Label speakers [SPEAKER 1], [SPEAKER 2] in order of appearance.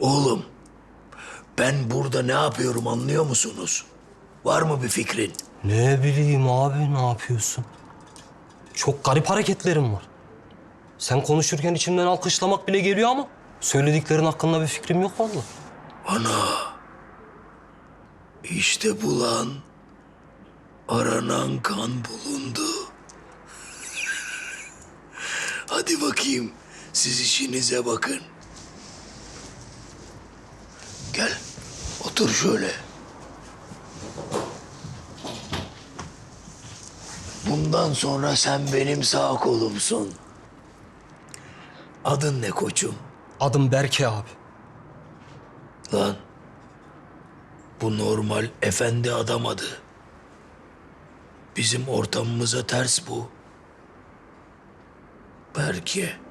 [SPEAKER 1] Oğlum, ben burada ne yapıyorum anlıyor musunuz? Var mı bir fikrin?
[SPEAKER 2] Ne bileyim abi ne yapıyorsun? Çok garip hareketlerim var. Sen konuşurken içimden alkışlamak bile geliyor ama söylediklerin hakkında bir fikrim yok vallahi.
[SPEAKER 1] Ana. İşte bulan, aranan kan bulundu. Hadi bakayım, siz işinize bakın. Gel, otur şöyle. Bundan sonra sen benim sağ kolumsun. Adın ne koçum?
[SPEAKER 2] Adım Berke abi.
[SPEAKER 1] Lan. Bu normal efendi adam adı. Bizim ortamımıza ters bu. Berke.